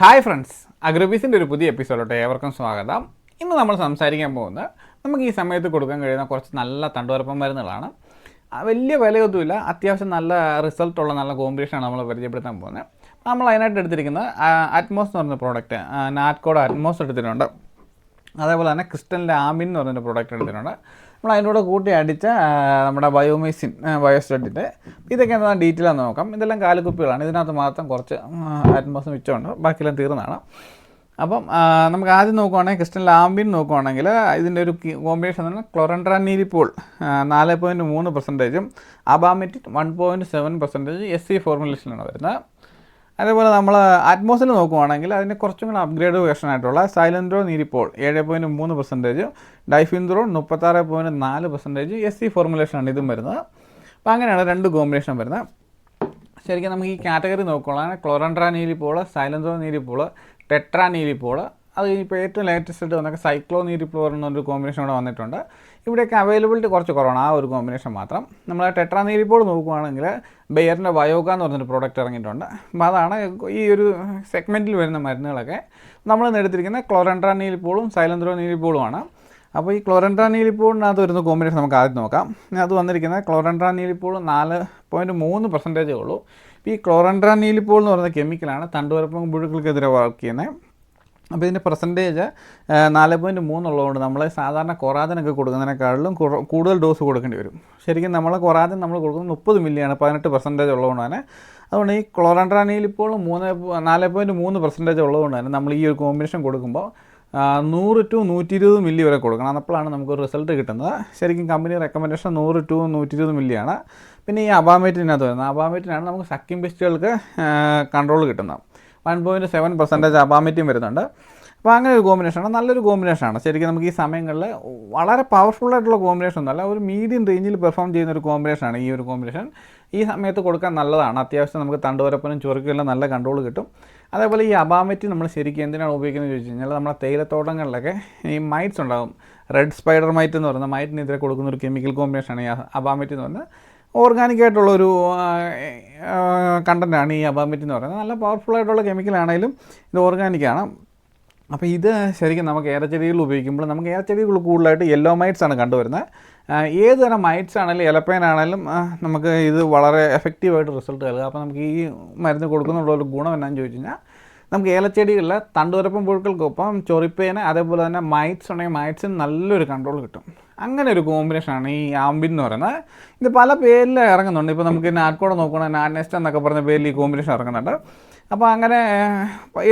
Hi friends അഗ്രബീസിന്റെ ഒരു പുതിയ എപ്പിസോഡോട്ട് ഏവർക്കും സ്വാഗതം. ഇന്ന് നമ്മൾ സംസാരിക്കാൻ പോകുന്നത് നമുക്ക് ഈ സമയത്ത് കൊടുക്കാൻ കഴിയുന്ന കുറച്ച് നല്ല തണ്ടുവരപ്പം മരുന്നുകളാണ്. വലിയ വിലയൊന്നുമില്ല അത്യാവശ്യം നല്ല റിസൾട്ടുള്ള നല്ല കോമ്പിനേഷനാണ് നമ്മൾ പരിചയപ്പെടുത്താൻ പോകുന്നത്. നമ്മൾ അതിനായിട്ട് എടുത്തിരിക്കുന്നത് അറ്റ്മോസ് എന്ന് പറയുന്ന പ്രോഡക്റ്റ് നാറ്റ്കോഡ് അറ്റ്മോസ് എടുത്തിട്ടുണ്ട്. അതേപോലെ തന്നെ ക്രിസ്റ്റലിന്റെ ആമിൻ എന്ന് പറയുന്ന പ്രോഡക്റ്റ് എടുത്തിട്ടുണ്ട്. നമ്മൾ അതിനോട് കൂടെ കൂട്ടി അടിച്ച നമ്മുടെ ബയോമെസിൻ ബയോസ്റ്റഡിന്റെ. ഇതൊക്കെ എന്താ ഡീറ്റെയിൽ ആണെന്ന് നോക്കാം. ഇതെല്ലാം കാലുകുപ്പികളാണ്. ഇതിനകത്ത് മാത്രം കുറച്ച് ആറ്റ്മോസ് മിച്ചമുണ്ട്. ബാക്കിയെല്ലാം തീർന്നതാണ്. അപ്പം നമുക്ക് ആദ്യം നോക്കുവാണെങ്കിൽ ക്രിസ്റ്റൽ ലാംബിൻ നോക്കുവാണെങ്കിൽ ഇതിന്റെ ഒരു കോമ്പിനേഷൻ എന്ന് ക്ലൊറൻഡ്രാനീലിപ്പോൾ നാല് പോയിന്റ് മൂന്ന് പെർസെന്റേജും അബാമെറ്റിക് one point seven percentage S C ഫോർമുലേഷനാണ് വരുന്നത്. അതേപോലെ നമ്മൾ അറ്റ്മോസ്ഫിയർ നോക്കുവാണെങ്കിൽ അതിന് കുറച്ചും കൂടെ അപ്ഗ്രേഡ് വേർഷൻ ആയിട്ടുള്ള സൈലൻഡ്രോ നീരിപ്പോൾ ഏഴ് പോയിന്റ് മൂന്ന് പെർസെന്റേജ് ഡൈഫിൻദ്രോ മുപ്പത്താറ് പോയിന്റ് നാല് പെർസെന്റേജ് എസ് സി ഫോർമുലേഷനാണ് ഇതും വരുന്നത്. അപ്പോൾ അങ്ങനെയാണ് രണ്ട് കോമ്പിനേഷൻ വരുന്നത്. ശരിക്കും നമുക്ക് ഈ കാറ്റഗറി നോക്കുകയാണെങ്കിൽ ക്ലോറൻഡ്രാ നീരിപ്പോൾ സൈലൻഡ്രോ നീരിപ്പോൾ ടെട്രാ നീരിപ്പോൾ അത് ഇപ്പോൾ ഏറ്റവും ലേറ്റസ്റ്റ് ആയിട്ട് വന്നൊക്കെ സൈക്ലോ നീരിപ്പോൾ എന്നൊരു കോമ്പിനേഷൻ ഇവിടെ വന്നിട്ടുണ്ട്. ഇവിടെയൊക്കെ അവൈലബിലിറ്റി കുറച്ച് കുറവാണ്. ആ ഒരു കോമ്പിനേഷൻ മാത്രം. നമ്മൾ ടെട്രാ നീലിപ്പോൾ നോക്കുകയാണെങ്കിൽ ബെയറിന്റെ വയോഗ എന്ന് പറഞ്ഞൊരു പ്രോഡക്റ്റ് ഇറങ്ങിയിട്ടുണ്ട്. അപ്പോൾ അതാണ് ഈ ഒരു സെഗ്മെന്റിൽ വരുന്ന മരുന്നുകളൊക്കെ. നമ്മൾ എടുത്തിരിക്കുന്ന ക്ലോറൻട്രാ പോളും സൈലൻഡ്രോ നീലിപ്പോളുമാണ് അപ്പോൾ ഈ ക്ലോറൻട്രാ നീലിപ്പോളിനകത്ത് വരുന്ന കോമ്പിനേഷൻ നമുക്ക് ആദ്യം നോക്കാം. അത് വന്നിരിക്കുന്ന ക്ലോറൻട്രാ നീലിപ്പോൾ നാല് പോയിന്റ് മൂന്ന് പെർസെന്റേജേ ഉള്ളൂ. ഈ ക്ലോറൻട്രാ നീലിപ്പോൾ എന്ന് പറയുന്ന കെമിക്കലാണ് തണ്ടുവരപ്പം പുഴുക്കൾക്കെതിരെ വർക്ക് ചെയ്യുന്നത്. അപ്പോൾ ഇതിന്റെ പെർസെന്റേജ് നാല് പോയിന്റ് മൂന്നുള്ളതുകൊണ്ട് നമ്മൾ സാധാരണ കൊറാജനൊക്കെ കൊടുക്കുന്നതിനേക്കാളും കൂടുതൽ ഡോസ് കൊടുക്കേണ്ടി വരും. ശരിക്കും നമ്മൾ കൊറാജൻ നമ്മൾ കൊടുക്കുന്നത് മുപ്പത് മില്ലിയാണ് പതിനെട്ട് പെർസെന്റേജ് ഉള്ളതുകൊണ്ട് തന്നെ. അതുകൊണ്ട് ഈ ക്ലോറൻട്രാനിയിൽ ഇപ്പോൾ മൂന്ന് നാല് പോയിന്റ് മൂന്ന് പെർസെന്റേജ് ഉള്ളതുകൊണ്ട് തന്നെ നമ്മൾ ഈ ഒരു കോമ്പിനേഷൻ കൊടുക്കുമ്പോൾ നൂറ് ടു നൂറ്റി ഇരുപത് മില്ലി വരെ കൊടുക്കണം. അപ്പോഴാണ് നമുക്ക് റിസൾട്ട് കിട്ടുന്നത്. ശരിക്കും കമ്പനി റെക്കമെൻഡേഷൻ നൂറ് ടു നൂറ്റി ഇരുപത് മില്ലിയാണ് പിന്നെ ഈ അബാമേറ്റിനകത്ത് വരുന്നത്. അബാമേറ്റിനാണ് നമുക്ക് സക്കിം ബെസ്റ്റുകൾക്ക് കൺട്രോൾ കിട്ടുന്നത്. വൺ പോയിന്റ് സെവൻ പെർസെന്റേജ് അബാമിറ്റിയും വരുന്നുണ്ട്. അപ്പോൾ അങ്ങനെ ഒരു കോമ്പിനേഷനാണ് നല്ലൊരു കോമ്പിനേഷനാണ് ശരിക്കും നമുക്ക് ഈ സമയങ്ങളിൽ വളരെ പവർഫുൾ ആയിട്ടുള്ള കോമ്പിനേഷൻ ഒന്നുമല്ല ഒരു മീഡിയം റേഞ്ചിൽ പെർഫോം ചെയ്യുന്ന ഒരു കോമ്പിനേഷനാണ് ഈ ഒരു കോമ്പിനേഷൻ ഈ സമയത്ത് കൊടുക്കാൻ നല്ലതാണ്. അത്യാവശ്യം നമുക്ക് തണ്ടുവരപ്പനും ചുരുക്കുമെല്ലാം നല്ല കൺട്രോൾ കിട്ടും. അതേപോലെ ഈ അബാമെറ്റ് നമ്മൾ ശരിക്കും എന്തിനാണ് ഉപയോഗിക്കുന്നത് ചോദിച്ചു കഴിഞ്ഞാൽ നമ്മുടെ തേയിലത്തോട്ടങ്ങളിലൊക്കെ ഈ മൈറ്റ്സ് ഉണ്ടാകും റെഡ് സ്പൈഡർ മൈറ്റ് എന്ന് പറയുന്ന മൈറ്റിനെതിരെ കൊടുക്കുന്ന ഒരു കെമിക്കൽ കോമ്പിനേഷനാണ് ഈ അബാമെറ്റ് എന്ന് പറയുന്നത്. ഓർഗാനിക് ആയിട്ടുള്ളൊരു കണ്ടന്റാണ് ഈ അബാമിറ്റ് എന്ന് പറയുന്നത്. നല്ല പവർഫുൾ ആയിട്ടുള്ള കെമിക്കലാണെങ്കിലും ഇത് ഓർഗാനിക്കാണ് അപ്പോൾ ഇത് ശരിക്കും നമുക്ക് ഏലച്ചെടികൾ ഉപയോഗിക്കുമ്പോൾ നമുക്ക് ഏലച്ചെടികൾ കൂടുതലായിട്ട് യെല്ലോ മൈറ്റ്സ് ആണ് കണ്ടുവരുന്നത്. ഏത് തരം മൈറ്റ്സ് ആണെങ്കിലും എലപ്പേൻ ആണെങ്കിലും നമുക്ക് ഇത് വളരെ എഫക്റ്റീവായിട്ട് റിസൾട്ട് നൽകുക അപ്പോൾ നമുക്ക് ഈ മരുന്ന് കൊടുക്കുന്നുള്ള ഒരു ഗുണം എന്നാന്ന് ചോദിച്ചു കഴിഞ്ഞാൽ നമുക്ക് ഏലച്ചെടികളിൽ തണ്ടുവരപ്പം പുഴുക്കൾക്കൊപ്പം ചൊറിപ്പേന് അതേപോലെ തന്നെ മൈറ്റ്സ് ഉണ്ടെങ്കിൽ മൈറ്റ്സിന് നല്ലൊരു കൺട്രോൾ കിട്ടും. അങ്ങനെ ഒരു കോമ്പിനേഷനാണ് ഈ ആംബിൻ എന്ന് പറയുന്നത്. ഇത് പല പേരിൽ ഇറങ്ങുന്നുണ്ട്. ഇപ്പോൾ നമുക്ക് നാട്ടുകൂടെ നോക്കുകയാണെങ്കിൽ നാട്ടിനെസ്റ്റ് എന്നൊക്കെ പറഞ്ഞ പേരിൽ ഈ കോമ്പിനേഷൻ ഇറങ്ങുന്നുണ്ട്. അപ്പോൾ അങ്ങനെ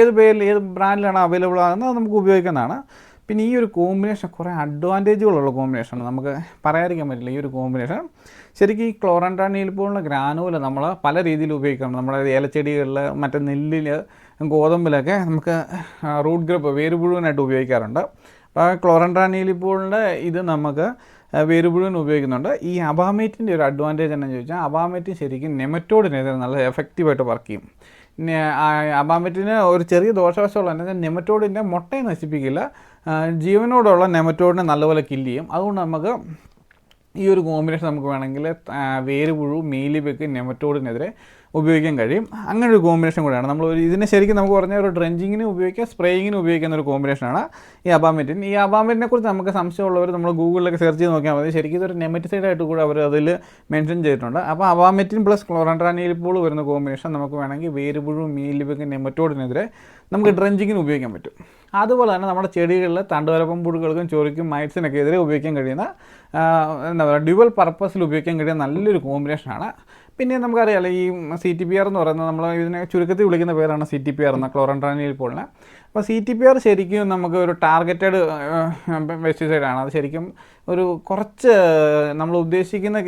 ഏത് പേരിൽ ഏത് ബ്രാൻഡിലാണ് അവൈലബിൾ ആകുന്നത് നമുക്ക് ഉപയോഗിക്കുന്നതാണ്. പിന്നെ ഈ ഒരു കോമ്പിനേഷൻ കുറേ അഡ്വാന്റേജുകളുള്ള കോമ്പിനേഷനാണ് നമുക്ക് പറയാതിരിക്കാൻ പറ്റില്ല ഈ ഒരു കോമ്പിനേഷൻ ശരിക്കും ഈ ക്ലോറൻട്രാനിയിൽ പോലുള്ള ഗ്രാനുവൽ നമ്മൾ പല രീതിയിൽ ഉപയോഗിക്കണം നമ്മുടെ ഏലച്ചെടികളിൽ മറ്റേ നെല്ലിൽ ഗോതമ്പിലൊക്കെ നമുക്ക് റൂട്ട് ഗ്രൂപ്പ് വേര് മുഴുവനായിട്ട് ഉപയോഗിക്കാറുണ്ട്. അപ്പോൾ ക്ലോറൻട്രാനിലിപ്പോളിന്റെ ഇത് നമുക്ക് വേര് മുഴുവൻ ഉപയോഗിക്കുന്നുണ്ട്. ഈ അബാമേറ്റിന്റെ ഒരു അഡ്വാന്റേജ് എന്നു ചോദിച്ചാൽ അബാമേറ്റ് ശരിക്കും നെമറ്റോഡിനെതിരെ നല്ല എഫക്റ്റീവായിട്ട് വർക്ക് ചെയ്യും. അബാമറ്റിന് ഒരു ചെറിയ ദോഷവശമുള്ള എന്താ നെമറ്റോഡിന്റെ മുട്ടയെ നശിപ്പിക്കില്ല. ജീവനോടുള്ള നെമറ്റോഡിനെ നല്ലപോലെ കില്ല് ചെയ്യും. അതുകൊണ്ട് നമുക്ക് ഈ ഒരു കോമ്പിനേഷൻ നമുക്ക് വേണമെങ്കിൽ വേരുപുഴു വേര് പുഴു മീലിബെക്ക് നെമറ്റോഡിനെതിരെ ഉപയോഗിക്കാൻ കഴിയും. അങ്ങനെ ഒരു കോമ്പിനേഷൻ കൂടെയാണ്. നമ്മൾ ഒരു ഇതിനെ ശരിക്കും നമുക്ക് പറഞ്ഞ ഒരു ഡ്രഞ്ചിങ്ങിന് ഉപയോഗിക്കാം സ്പ്രേയിങ്ങിന് ഉപയോഗിക്കുന്ന ഒരു കോമ്പിനേഷനാണ് ഈ അബാമെറ്റിൻ ഈ അബാമെറ്റിനെ കുറിച്ച് നമുക്ക് സംശയമുള്ളവർ നമ്മൾ ഗൂഗിളിലൊക്കെ സെർച്ച് ചെയ്ത് നോക്കിയാൽ മതി. ശരിക്കും ഇതൊരു നെമറ്റിസൈഡ് ആയിട്ട് കൂടെ അവർ അതിൽ മെൻഷൻ ചെയ്തിട്ടുണ്ട്. അപ്പോൾ അബാമെറ്റിൻ പ്ലസ് ക്ലോറൻട്രാനിയിൽ പോൾ വരുന്ന കോമ്പിനേഷൻ നമുക്ക് വേണമെങ്കിൽ വേരുപുഴു മീലിബെക്ക് നെമറ്റോഡിനെതിരെ നമുക്ക് ഡ്രഞ്ചിങ്ങിന് ഉപയോഗിക്കാൻ പറ്റും. അതുപോലെ തന്നെ നമ്മുടെ ചെടികളിൽ തണ്ടുവരപ്പം പുഴുക്കൾക്കും ചൊറിക്കും മൈറ്റ്സിനൊക്കെ എതിരെ ഉപയോഗിക്കാൻ കഴിയുന്ന എന്താ പറയുക ഡ്യുവൽ പർപ്പസിൽ ഉപയോഗിക്കാൻ കഴിയുന്ന നല്ലൊരു കോമ്പിനേഷനാണ് പിന്നെ നമുക്കറിയാമല്ലോ ഈ സി ടി പി ആർ എന്ന് പറയുന്നത് നമ്മൾ ഇതിനെ ചുരുക്കത്തിൽ വിളിക്കുന്ന പേരാണ് സി ടി പി ആർ എന്ന ക്ലോറൻട്രാനിൽ പോളിന്. അപ്പോൾ സി ടി പി ആർ ശരിക്കും നമുക്ക് ഒരു ടാർഗറ്റഡ് പെസ്റ്റിസൈഡാണ് അത് ശരിക്കും ഒരു കുറച്ച് നമ്മൾ ഉദ്ദേശിക്കുന്ന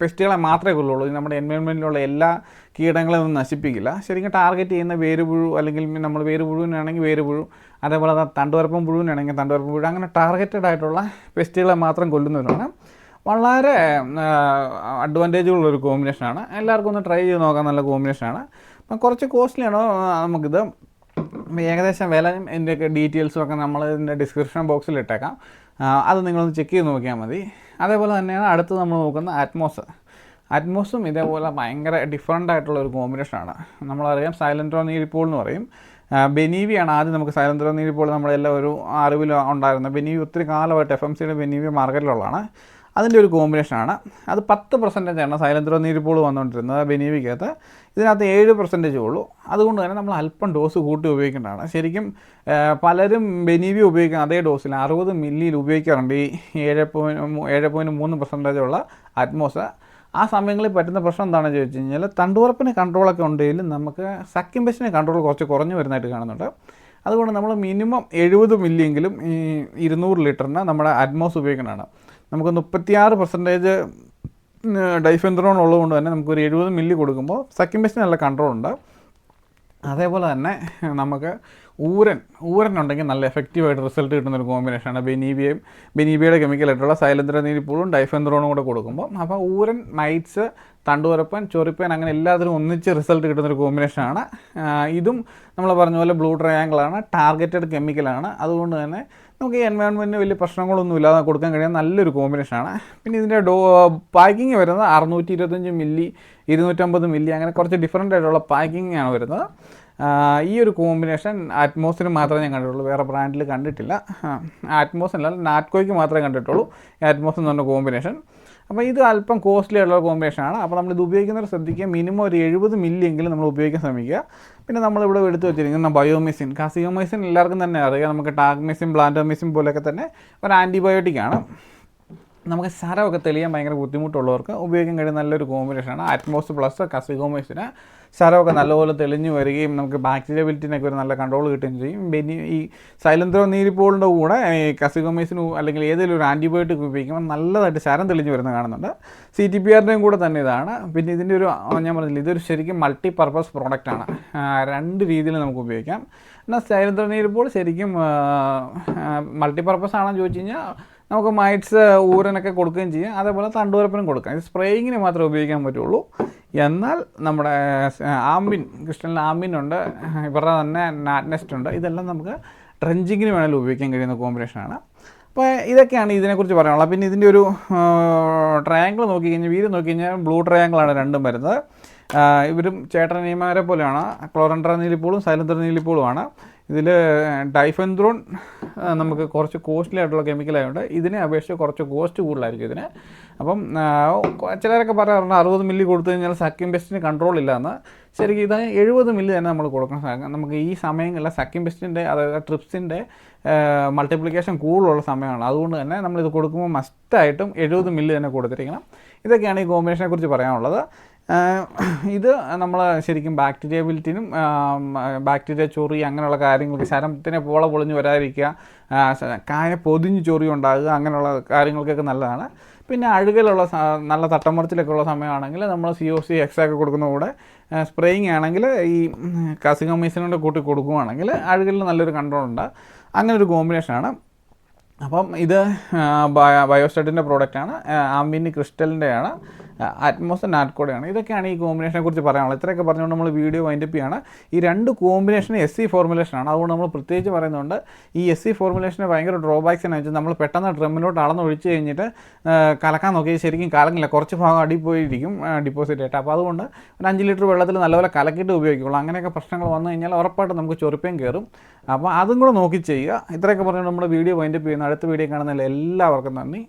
പെസ്റ്റുകളെ മാത്രമേ കൊള്ളുള്ളൂ. നമ്മുടെ എൻവയോൺമെന്റിലുള്ള എല്ലാ കീടങ്ങളെ ഒന്നും നശിപ്പിക്കില്ല. ശരിക്കും ടാർഗറ്റ് ചെയ്യുന്ന വേരുപുഴു അല്ലെങ്കിൽ നമ്മൾ വേരുപുഴുവിനാണെങ്കിൽ വേരുപുഴു അതേപോലെ തണ്ടുവരപ്പം പുഴുവിനാണെങ്കിൽ തണ്ടുവരപ്പം പുഴു അങ്ങനെ ടാർഗറ്റഡ് ആയിട്ടുള്ള പെസ്റ്റുകളെ മാത്രം കൊല്ലുന്നവരാണ്. വളരെ അഡ്വാന്റേജുള്ള ഒരു കോമ്പിനേഷനാണ് എല്ലാവർക്കും ഒന്ന് ട്രൈ ചെയ്ത് നോക്കാൻ നല്ല കോമ്പിനേഷനാണ് അപ്പം കുറച്ച് കോസ്റ്റ്ലിയാണ് നമുക്കിത് ഏകദേശം വിലയും ഇതിന്റെയൊക്കെ ഡീറ്റെയിൽസും ഒക്കെ നമ്മൾ ഇതിന്റെ ഡിസ്ക്രിപ്ഷൻ ബോക്സിൽ ഇട്ടേക്കാം. അത് നിങ്ങളൊന്ന് ചെക്ക് ചെയ്ത് നോക്കിയാൽ മതി. അതേപോലെ തന്നെയാണ് അടുത്ത് നമ്മൾ നോക്കുന്ന അറ്റ്മോസ് അറ്റ്മോസും ഇതേപോലെ ഭയങ്കര ഡിഫറെന്റ് ആയിട്ടുള്ള ഒരു കോമ്പിനേഷനാണ് നമ്മളറിയാം സൈലന്റ് നീരിപ്പോൾ എന്ന് പറയും. ബെനീവിയാണ് ആദ്യം നമുക്ക് സൈലൻട്രോ നീരിപ്പോൾ നമ്മളെല്ലാം ഒരു അറിവിൽ ഉണ്ടായിരുന്നത്. ബെനീവി ഒത്തിരി കാലമായിട്ട് എഫ് എം സിയുടെ ബെനീവി മാർക്കറ്റിലുള്ളതാണ് അതിന്റെ ഒരു കോമ്പിനേഷനാണ് അത് പത്ത് പെർസെന്റേജാണ് സൈലൻട്രോ നീരിപ്പോൾ വന്നുകൊണ്ടിരുന്നത് ബെനീവിക്കകത്ത്. ഇതിനകത്ത് ഏഴ് പെർസെന്റേജ് ഉള്ളൂ. അതുകൊണ്ട് തന്നെ നമ്മൾ അല്പം ഡോസ് കൂട്ടി ഉപയോഗിക്കേണ്ടതാണ്. ശരിക്കും പലരും ബെനീവി ഉപയോഗിക്കുന്ന അതേ ഡോസിൽ അറുപത് മില്ലിയിൽ ഉപയോഗിക്കാറുണ്ട്. ഈ ഏഴ് പോയിന്റ് ഏഴ് പോയിന്റ് മൂന്ന് പെർസെന്റേജ് ഉള്ള അറ്റ്മോസ് ആ സമയങ്ങളിൽ പറ്റുന്ന പ്രശ്നം എന്താണെന്ന് ചോദിച്ചു കഴിഞ്ഞാൽ തണ്ടുവറപ്പിന് കൺട്രോളൊക്കെ ഉണ്ടെങ്കിലും നമുക്ക് സക്കിംബസിന് കൺട്രോൾ കുറച്ച് കുറഞ്ഞു വരുന്നതായിട്ട് കാണുന്നുണ്ട്. അതുകൊണ്ട് നമ്മൾ മിനിമം എഴുപത് മില്ലിയെങ്കിലും ഈ ഇരുന്നൂറ് ലിറ്ററിന് നമ്മുടെ അറ്റ്മോസ് ഉപയോഗിക്കുന്നതാണ് നമുക്ക് മുപ്പത്തിയാറ് പെർസെന്റേജ് ഡൈഫെൻഡ്രോൺ ഉള്ളതുകൊണ്ട് തന്നെ നമുക്കൊരു എഴുപത് മില്ലി കൊടുക്കുമ്പോൾ സെക്കൻഡ് ബെസ്റ്റ് നല്ല കൺട്രോൾ ഉണ്ട്. അതേപോലെ തന്നെ നമുക്ക് ഊരൻ ഊരൻ ഉണ്ടെങ്കിൽ നല്ല എഫക്റ്റീവായിട്ട് റിസൾട്ട് കിട്ടുന്ന ഒരു കോമ്പിനേഷനാണ് ബെനീബിയയും ബെനീബിയയുടെ കെമിക്കലായിട്ടുള്ള സൈലന്ദ്ര നീരിപ്പൂളും ഡൈഫെൻഡ്രോണും കൂടെ കൊടുക്കുമ്പോൾ അപ്പോൾ ഊരൻ നൈറ്റ്സ് തണ്ടുവരപ്പൻ ചൊറിപ്പൻ അങ്ങനെ എല്ലാത്തിനും ഒന്നിച്ച് റിസൾട്ട് കിട്ടുന്ന ഒരു കോമ്പിനേഷനാണ് ഇതും നമ്മൾ പറഞ്ഞ പോലെ ബ്ലൂ ട്രയാങ്കിളാണ് ടാർഗറ്റഡ് കെമിക്കലാണ് അതുകൊണ്ട് തന്നെ നമുക്ക് ഈ എൻവയോൺമെന്റിന് വലിയ പ്രശ്നങ്ങളൊന്നും ഇല്ലാതെ കൊടുക്കാൻ കഴിയുന്ന നല്ലൊരു കോമ്പിനേഷനാണ് പിന്നെ ഇതിന്റെ ഡോ പാക്കിങ് വരുന്നത് അറുന്നൂറ്റി ഇരുപത്തഞ്ച് മില്ലി ഇരുന്നൂറ്റമ്പത് മില്ലി അങ്ങനെ കുറച്ച് ഡിഫറന്റ് ആയിട്ടുള്ള പാക്കിംഗ് ആണ് വരുന്നത്. ഈ ഒരു കോമ്പിനേഷൻ അറ്റ്മോസിന് മാത്രമേ ഞാൻ കണ്ടിട്ടുള്ളൂ. വേറെ ബ്രാൻഡിൽ കണ്ടിട്ടില്ല. അറ്റ്മോസ് അല്ല നാറ്റ്കോയ്ക്ക് മാത്രമേ കണ്ടിട്ടുള്ളൂ അറ്റ്മോസ് എന്ന് പറഞ്ഞ കോമ്പിനേഷൻ അപ്പോൾ ഇത് അല്പം കോസ്റ്റ്ലി ആയിട്ടുള്ള കോമ്പിനേഷനാണ് അപ്പോൾ നമ്മൾ ഇത് ഉപയോഗിക്കുന്നവർ ശ്രദ്ധിക്കുക. മിനിമം ഒരു എഴുപത് മില്ലി എങ്കിലും നമ്മൾ ഉപയോഗിക്കാൻ ശ്രമിക്കുക. പിന്നെ നമ്മളിവിടെ എടുത്ത് വെച്ചിരിക്കുന്ന ബയോമെസിൻ കാസിയോമൈസിൻ എല്ലാവർക്കും തന്നെ അറിയാം. നമുക്ക് ടാഗ്മെസിൻ ബ്ലാൻഡോമെസിൻ പോലെയൊക്കെ തന്നെ ഒരു ആന്റിബയോട്ടിക് ആണ്. നമുക്ക് ശരമൊക്കെ തെളിയാൻ ഭയങ്കര ബുദ്ധിമുട്ടുള്ളവർക്ക് ഉപയോഗിക്കാൻ കഴിയുന്ന നല്ലൊരു കോമ്പിനേഷനാണ് ആറ്റ്മോസ് പ്ലസ് കസികോമേഷന് ശരമൊക്കെ നല്ലപോലെ തെളിഞ്ഞു വരികയും നമുക്ക് ബാക്ടീരിയബിലിറ്റിനൊക്കെ ഒരു നല്ല കൺട്രോൾ കിട്ടുകയും ചെയ്യും. പിന്നെ ഈ സൈലന്ത്രോ നീരിപ്പോളിന്റെ കൂടെ ഈ കസികോമേസിന് അല്ലെങ്കിൽ ഏതെങ്കിലും ഒരു ആന്റിബയോട്ടിക് ഉപയോഗിക്കുമ്പോൾ നല്ലതായിട്ട് ശരം തെളിഞ്ഞു വരുന്നത് കാണുന്നുണ്ട്. സി ടി പി ആറിന്റെയും കൂടെ തന്നെ ഇതാണ്. പിന്നെ ഇതിന്റെ ഒരു ഞാൻ പറഞ്ഞില്ല ഇതൊരു ശരിക്കും മൾട്ടി പർപ്പസ് പ്രോഡക്റ്റാണ് രണ്ട് രീതിയിൽ നമുക്ക് ഉപയോഗിക്കാം. എന്നാൽ സൈലന്ത്രോ നീരിപ്പോൾ ശരിക്കും മൾട്ടി പർപ്പസ് ആണെന്ന് ചോദിച്ചു കഴിഞ്ഞാൽ നമുക്ക് മൈറ്റ്സ് ഊരനൊക്കെ കൊടുക്കുകയും ചെയ്യാം. അതേപോലെ തണ്ടുവരപ്പിനും കൊടുക്കാം. ഇത് സ്പ്രേയിങ്ങിന് മാത്രമേ ഉപയോഗിക്കാൻ പറ്റുള്ളൂ. എന്നാൽ നമ്മുടെ ആംബിൻ കൃഷ്ണനിൽ ആംബിൻ ഉണ്ട്. ഇവരുടെ തന്നെ നാറ്റ്നെസ്റ്റ് ഉണ്ട്. ഇതെല്ലാം നമുക്ക് ട്രെഞ്ചിങ്ങിന് വേണമെങ്കിലും ഉപയോഗിക്കാൻ കഴിയുന്ന കോമ്പിനേഷനാണ് അപ്പോൾ ഇതൊക്കെയാണ് ഇതിനെക്കുറിച്ച് പറയാനുള്ളത്. പിന്നെ ഇതിന്റെ ഒരു ട്രയാങ്കിൾ നോക്കി കഴിഞ്ഞാൽ വീര് നോക്കി കഴിഞ്ഞാൽ ബ്ലൂ ട്രയാങ്കിളാണ് രണ്ടും വരുന്നത്. ഇവരും ചേട്ടനീമാരെ പോലെയാണ്. ക്ലോറൻട്ര നീലിപ്പോളും സൈലന്ത്ര നീലിപ്പോളുമാണ് ഇതിൽ ഡൈഫെൻദ്രോൺ നമുക്ക് കുറച്ച് കോസ്റ്റ്ലി ആയിട്ടുള്ള കെമിക്കൽ ആയതുകൊണ്ട് ഇതിനെ അപേക്ഷിച്ച് കുറച്ച് കോസ്റ്റ് കൂടുതലായിരിക്കും ഇതിന്. അപ്പം ചിലരൊക്കെ പറയാറുണ്ട് അറുപത് മില്ലി കൊടുത്തു കഴിഞ്ഞാൽ സക്കിം ബെസ്റ്റിന് കൺട്രോൾ ഇല്ലയെന്ന് ശരിക്കും ഇത് എഴുപത് മില്ലി തന്നെ നമ്മൾ കൊടുക്കണം നമുക്ക് ഈ സമയങ്ങളിൽ സക്കിം ബെസ്റ്റിന്റെ അതായത് ട്രിപ്സിന്റെ മൾട്ടിപ്ലിക്കേഷൻ കൂടുതലുള്ള സമയമാണ്. അതുകൊണ്ട് തന്നെ നമ്മളിത് കൊടുക്കുമ്പോൾ മസ്റ്റായിട്ടും എഴുപത് മില്ലി തന്നെ കൊടുത്തിരിക്കണം. ഇതൊക്കെയാണ് ഈ കോമ്പിനേഷനെ കുറിച്ച് പറയാനുള്ളത്. ഇത് നമ്മൾ ശരിക്കും ബാക്ടീരിയബിലിറ്റിനും ബാക്ടീരിയ ചൊറി അങ്ങനെയുള്ള കാര്യങ്ങൾക്ക് ശരത്തിനെ പോള പൊളിഞ്ഞ് വരാതിരിക്കുക കായ പൊതിഞ്ഞ് ചൊറി ഉണ്ടാകുക അങ്ങനെയുള്ള കാര്യങ്ങൾക്കൊക്കെ നല്ലതാണ്. പിന്നെ അഴുകലുള്ള നല്ല തട്ടമറിച്ചിലൊക്കെ ഉള്ള സമയമാണെങ്കിൽ നമ്മൾ സി ഒ സി എക്സ് ഒക്കെ കൊടുക്കുന്ന കൂടെ സ്പ്രേയിങ് ആണെങ്കിൽ ഈ കസികമീസിനോട് കൂട്ടി കൊടുക്കുകയാണെങ്കിൽ അഴുകലിന് നല്ലൊരു കൺട്രോൾ ഉണ്ട്. അങ്ങനെ ഒരു കോമ്പിനേഷനാണ് അപ്പം ഇത് ബയോസ്റ്റഡിന്റെ പ്രോഡക്റ്റാണ് ആംബിനി ക്രിസ്റ്റലിന്റെയാണ് അറ്റ്മോസ് നാറ്റ്കോടെയാണ് ഇതൊക്കെയാണ് ഈ കോമ്പിനേഷനെ കുറിച്ച് പറയാനുള്ളത്. ഇത്രയൊക്കെ പറഞ്ഞുകൊണ്ട് നമ്മൾ വീഡിയോ വൈൻഡപ്പ് ചെയ്യാണ്. ഈ രണ്ട് കോമ്പിനേഷൻ എസ് സി ഫോർമുലേഷനാണ് അതുകൊണ്ട് നമ്മൾ പ്രത്യേകിച്ച് പറയുന്നുണ്ട് ഈ എസ് സി ഫോർമുലേഷന് ഭയങ്കര ഡ്രോബാക്സ് എന്ന് വെച്ചാൽ നമ്മൾ പെട്ടെന്ന് ഡ്രമ്മിലോട്ട് അളന്നൊഴിച്ച് കഴിഞ്ഞിട്ട് കലക്കാൻ നോക്കി ശരിക്കും കലങ്ങില്ല. കുറച്ച് ഭാഗം അടി പോയിരിക്കും ഡിപ്പോസിറ്റ് ആയിട്ട്. അപ്പോൾ അതുകൊണ്ട് ഒരു അഞ്ച് ലിറ്റർ വെള്ളത്തിൽ നല്ലപോലെ കലക്കിയിട്ട് ഉപയോഗിക്കുള്ളൂ. അങ്ങനെയൊക്കെ പ്രശ്നങ്ങൾ വന്നു കഴിഞ്ഞാൽ ഉറപ്പായിട്ട് നമുക്ക് ചൊറിപ്പയും കയറും അപ്പോൾ അതും കൂടെ നോക്കി ചെയ്യുക. ഇത്രയൊക്കെ പറഞ്ഞുകൊണ്ട് നമ്മൾ വീഡിയോ വൈൻഡപ്പ് ചെയ്യുന്ന. അടുത്ത വീഡിയോ കാണുന്നതിൽ എല്ലാവർക്കും നന്ദി.